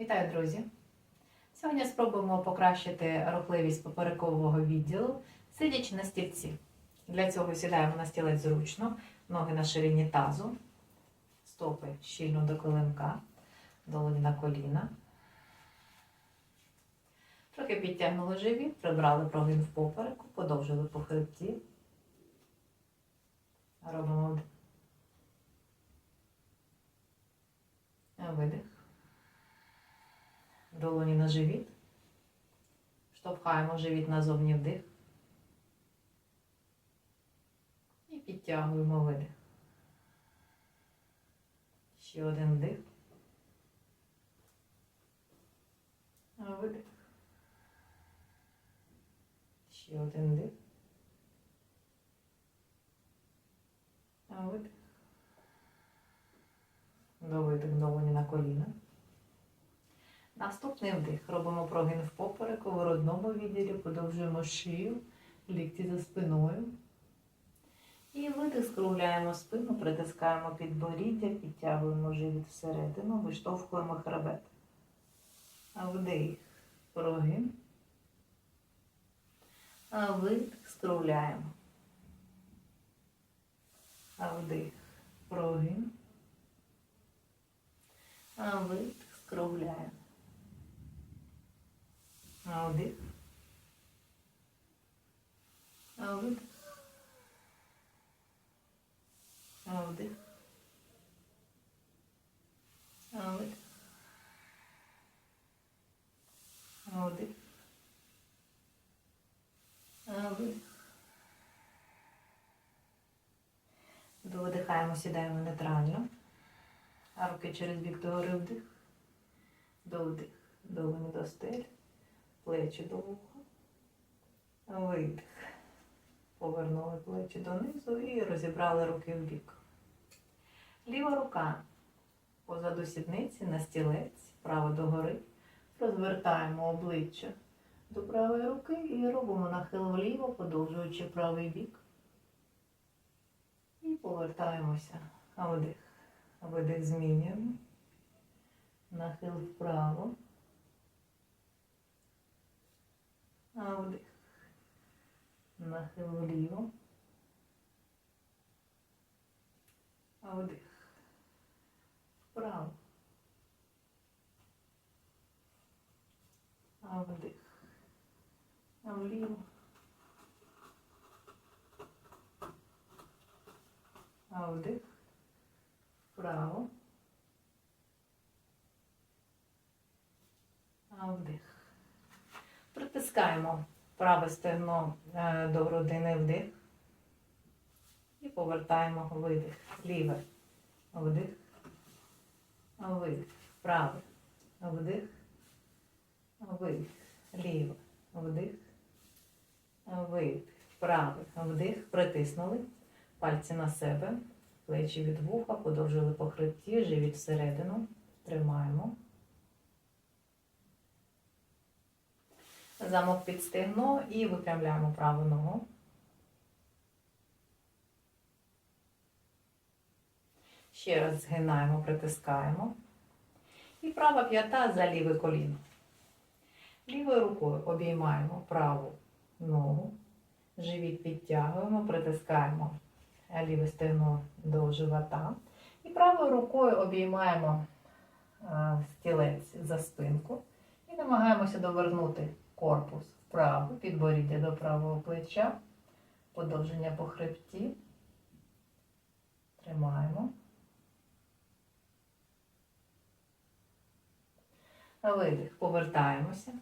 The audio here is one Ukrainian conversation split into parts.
Вітаю, друзі! Сьогодні спробуємо покращити рухливість поперекового відділу, сидячи на стільці. Для цього сідаємо на стілець зручно, ноги на ширині тазу, стопи щільно до коленка, долоні на коліна. Трохи підтягнули живіт, прибрали прогин в попереку, подовжили по хребті. Робимо видих. Долоні на живіт. Штовхаємо живіт назовні вдих. І підтягуємо видих. Ще один вдих. Видих. Ще один вдих. Видих. До видих долоні на коліна. Наступний вдих. Робимо прогин в попереку, в грудному відділі, подовжуємо шию, лікті за спиною. І видих, скругляємо спину, притискаємо підборіддя, підтягуємо живіт всередину, виштовхуємо хребет. Вдих, прогин. Видих, скругляємо. Вдих, прогин. Видих, скругляємо. А вдих. А видих. А вдих. А видих. А вдих. А видих. Видихаємо, сідаємо нейтрально. А руки через бік догори вдих. До вдих. Плечі до вуха. Видих. Повернули плечі донизу і розібрали руки в бік. Ліва рука позаду сідниці на стілець, право догори. Розвертаємо обличчя до правої руки і робимо нахил вліво, подовжуючи правий бік. І повертаємося. Вдих. Видих змінюємо. Нахил вправо. А вдих. Нахил вліво. Вдих. Вправо. Вдих. Вліво. Вдих. Вправо. Вдих. Притискаємо праве стегно е, до грудини вдих. І повертаємо видих. Ліве. Вдих. Видих. Праве. Вдих. Видих. Ліве. Вдих. Видих. Правий. Вдих. Притиснули. Пальці на себе. Плечі від вуха, подовжили по хребті, живіт всередину. Тримаємо. Замок під стегно і випрямляємо праву ногу. Ще раз згинаємо, притискаємо. І права п'ята за ліве коліно. Лівою рукою обіймаємо праву ногу. Живіт підтягуємо, притискаємо ліве стегно до живота. І правою рукою обіймаємо е, стілець за спинку і намагаємося довернути корпус вправо, підборіддя до правого плеча, подовження по хребті. Тримаємо. Видих, повертаємося.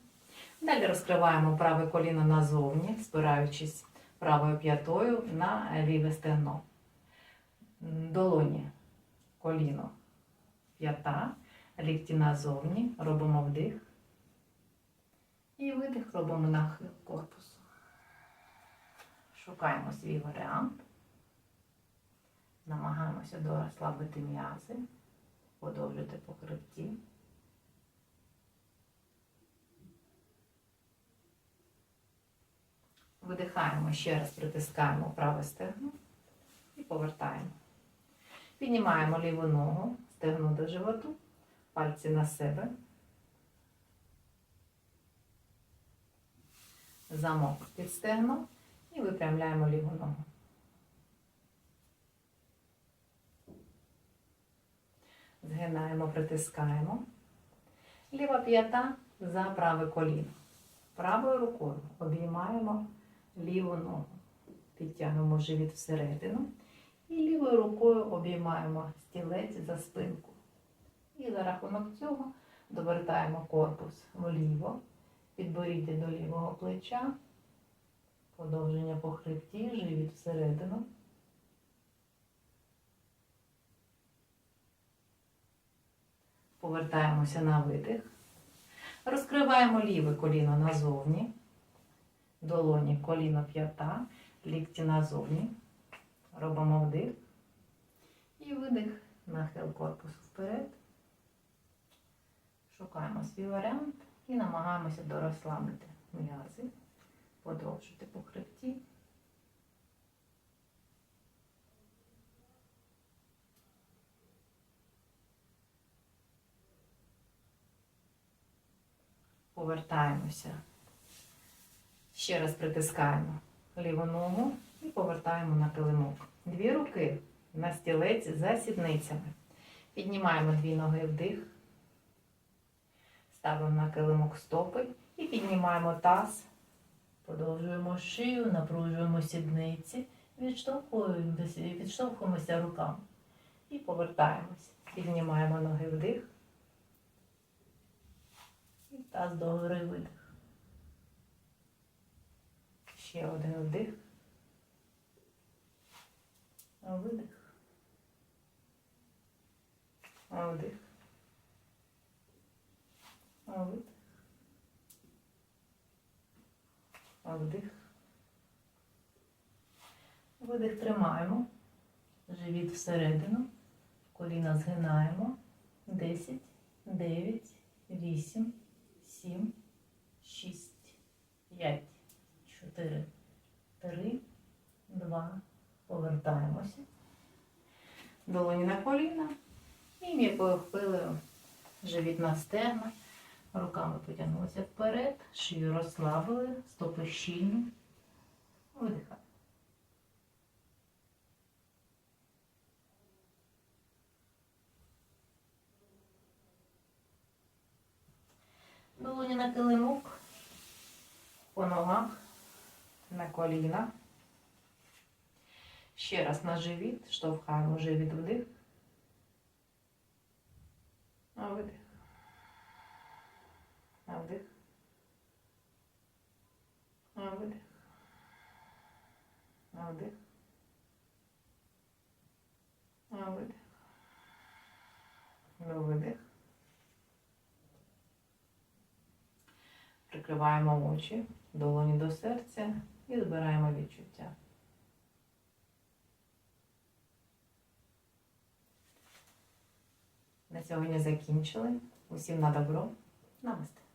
Далі розкриваємо праве коліно назовні, спираючись правою п'ятою на ліве стегно. Долоні, коліно, п'ята, лікті назовні, робимо вдих. Видих робимо нахил корпусу. Шукаємо свій варіант. Намагаємося дорозслабити м'язи, подовжити по хребті. Видихаємо, ще раз притискаємо праве стегно і повертаємо. Піднімаємо ліву ногу, стегно до животу, пальці на себе, замок під стегном і випрямляємо ліву ногу. Згинаємо, притискаємо. Ліва п'ята за праве коліно. Правою рукою обіймаємо ліву ногу. Підтягнемо живіт всередину. І лівою рукою обіймаємо стілець за спинку. І за рахунок цього довертаємо корпус вліво, підборіддя до лівого плеча, подовження по хребті, живіт всередину. Повертаємося на видих. Розкриваємо ліве коліно назовні, долоні коліно п'ята, лікті назовні. Робимо вдих і видих, нахил корпусу вперед. Шукаємо свій варіант і намагаємося дорозслабити м'язи, подовжити по хребті. Повертаємося. Ще раз притискаємо ліву ногу і повертаємо на килимок. Дві руки на стілець за сідницями. Піднімаємо дві ноги вдих. Ставимо на килимок стопи і піднімаємо таз. Подовжуємо шию, напружуємо сідниці, відштовхуємося, відштовхуємося руками. І повертаємось. Піднімаємо ноги вдих. І таз догори видих. Ще один вдих. Видих. Вдих. Видих. Вдих. Видих тримаємо. Живіт всередину. Коліна згинаємо. 10, 9, 8, 7, 6, 5, 4, 3, 2, повертаємося. Долоні на коліна і м'якою хвилею живіт на стегна. Руками потягнулися вперед, шию розслабили, стопи щільні. Видихаємо. Долоні на килимок, по ногах, на коліна. Ще раз на живіт, штовхаємо живіт вдих. А видих. А вдих. А видих. А вдих. А видих. Ну, видих. Прикриваємо очі, долоні до серця і збираємо відчуття. На сьогодні закінчили. Усім на добро. Намасте.